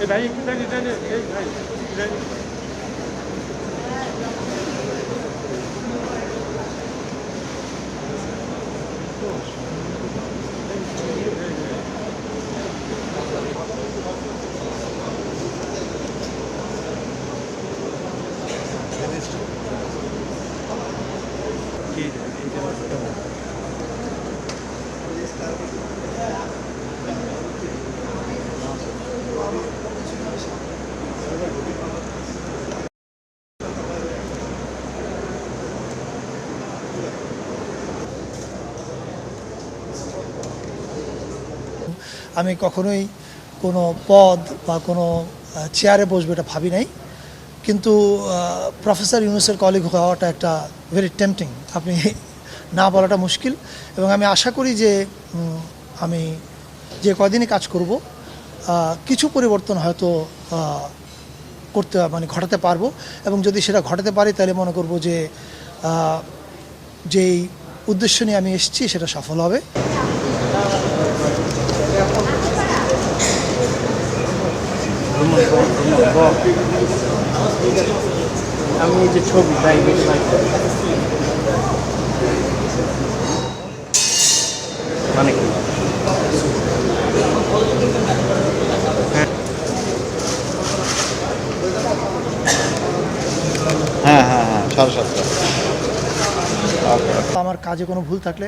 哎，来一，来一，来一，来一，来，আমি কখনোই কোনো পদ বা কোনো চেয়ারে বসবো এটা ভাবি নাই। কিন্তু প্রফেসর ইউনুসের কলিগ হওয়াটা একটা ভেরি টেম্পটিং আপনি না বলাটা মুশকিল। এবং আমি আশা করি যে আমি যে কদিনই কাজ করব কিছু পরিবর্তন হয়তো করতে মানে ঘটাতে পারব। এবং যদি সেটা ঘটাতে পারি, তাহলে মনে করব যে যেই উদ্দেশ্য নিয়ে আমি এসেছি, সেটা সফল হবে। আমি যে ছবি, তাই মানে কি? হ্যাঁ হ্যাঁ হ্যাঁ আমার কাজে কোনো ভুল থাকলে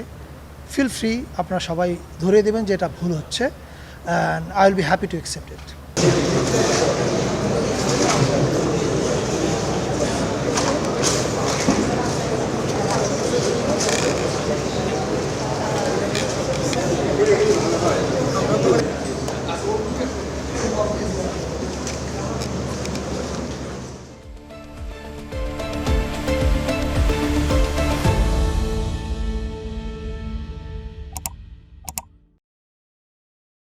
ফিল ফ্রি আপনারা সবাই ধরিয়ে দেবেন যে এটা ভুল হচ্ছে and I will be happy to accept it